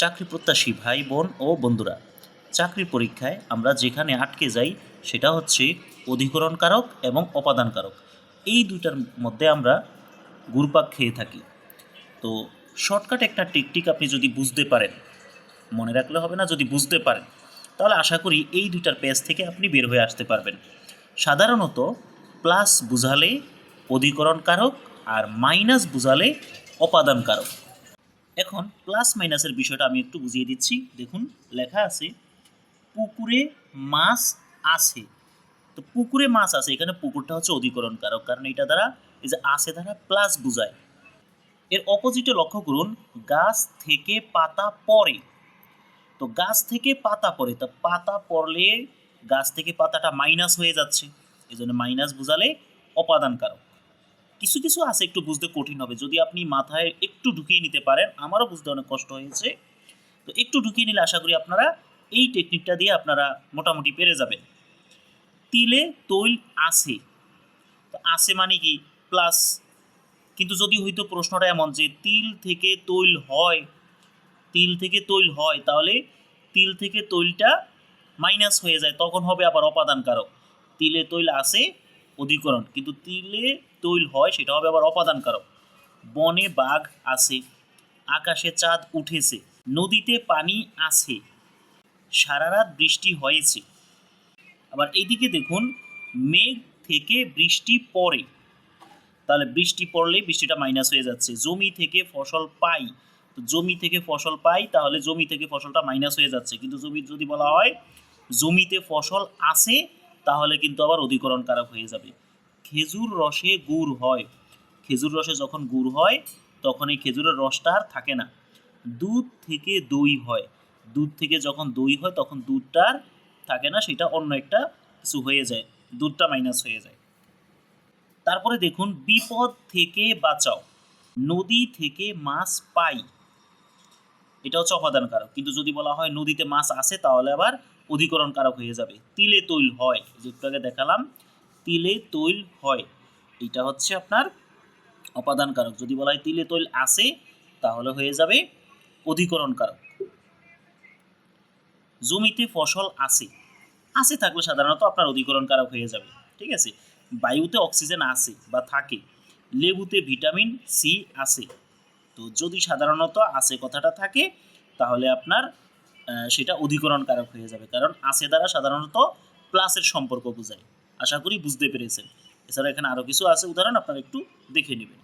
চাকরি প্রত্যাশী ভাই, বোন ও বন্ধুরা। চাকরির পরীক্ষায় আমরা যেখানে আটকে যাই, সেটা হচ্ছে অধিকরণ কারক এবং অপাদান কারক এই দুইটার মধ্যে আমরা ঘুরপাক খেয়ে থাকি। তো শর্টকাট একটা টেকটিক আপনি যদি বুঝতে পারেন, মনে রাখলে হবে না, যদি বুঝতে পারেন, তাহলে আশা করি এই দুইটার পেজ থেকে আপনি বের হয়ে আসতে পারবেন। সাধারণত প্লাস বুঝালে অধিকরণ কারক আর মাইনাস বুঝালে অপাদান কারক এখন প্লাস মাইনাসের বিষয়টা আমি একটু বুঝিয়ে দিচ্ছি। দেখুন, লেখা আছে, পুকুরে মাছ আছে। তো পুকুরে মাছ আছে, এখানে পুকুরটা হচ্ছে অধিকরণ কারক কারণ এটা দ্বারা এই যে আছে দ্বারা প্লাস বুঝায়। এর অপোজিটে লক্ষ্য করুন, গাছ থেকে পাতা পড়ে। তো গাছ থেকে পাতা পড়ে, তো পাতা পড়লে গাছ থেকে পাতাটা মাইনাস হয়ে যাচ্ছে। এই জন্য মাইনাস বুঝালে অপাদান কারক কিছু কিছু আছে একটু বুঝতে কঠিন হবে। যদি আপনি মাথায় একটু ঢুকিয়ে নিতে পারেন, আমারও বুঝতে অনেক কষ্ট হয়েছে। তো একটু ঢুকিয়ে নিলে আশা করি আপনারা এই টেকনিকটা দিয়ে আপনারা মোটামুটি পেরে যাবেন। তিলে তৈল আছে। তো আছে মানে কি? প্লাস কিন্তু যদি হয়তো প্রশ্নটা এমন যে তিল থেকে তৈল হয়, তিল থেকে তৈল হয়, তাহলে তিল থেকে তৈলটা মাইনাস হয়ে যায়, তখন হবে আবার অপাদান কারক তিলে তৈল আছে অধিকরণ। কিন্তু তিলে তৈল হয়, সেটা হবে আবার অপাদান কারক বনে বাঘ আছে, আকাশে চাঁদ উঠেছে, নদীতে পানি আছে সারা রাত বৃষ্টি হয়েছে। আবার এইদিকে দেখুন, মেঘ থেকে বৃষ্টি পড়ে। তাহলে বৃষ্টি পড়লে বৃষ্টিটা মাইনাস হয়ে যাচ্ছে। জমি থেকে ফসল পাই, তো জমি থেকে ফসল পাই, তাহলে জমি থেকে ফসলটা মাইনাস হয়ে যাচ্ছে। কিন্তু জমি যদি বলা হয়, জমিতে ফসল আছে তাহলে কিন্তু আবার অধিকরণ কারক হয়ে যাবে। খেজুর রসে গুড় হয়। খেজুর রসে যখন গুড় হয় তখন এই খেজুরের রসটা আর থাকে না। দুধ থেকে দই হয়। দুধ থেকে যখন দই হয়, তখন দুধটা আর থাকে না, সেটা অন্য একটা কিছু হয়ে যায়। দুধটা মাইনাস হয়ে যায়। তারপরে দেখুন, বিপদ থেকে বাঁচাও। নদী থেকে মাছ পাই। এটা হচ্ছে অপাদান কারক কিন্তু যদি বলা হয় নদীতে মাছ আছে তাহলে আবার অধিকরণ কারক হয়ে যাবে। তিলে তৈল হয় যে আগে দেখালাম, তিলে তৈল হয়। এটা হচ্ছে আপনার অপাদান কারক যদি বলা হয় তিলে তৈল আছে, তাহলে হয়ে যাবে অধিকরণ কারক জমিতে ফসল আছে আছে থাকলে সাধারণত আপনার অধিকরণ কারক হয়ে যাবে, ঠিক আছে? বায়ুতে অক্সিজেন আছে বা থাকে, লেবুতে ভিটামিন সি আছে। তো যদি সাধারণত আছে কথাটা থাকে, তাহলে আপনার সেটা অধিকরণ কারক হয়ে যাবে। কারণ আছে দ্বারা সাধারণত প্লাসের সম্পর্ক বোঝায়। আশা করি বুঝতে পেরেছেন। এছাড়া এখানে আরও কিছু আছে, উদাহরণ আপনারা একটু দেখে নেবেন।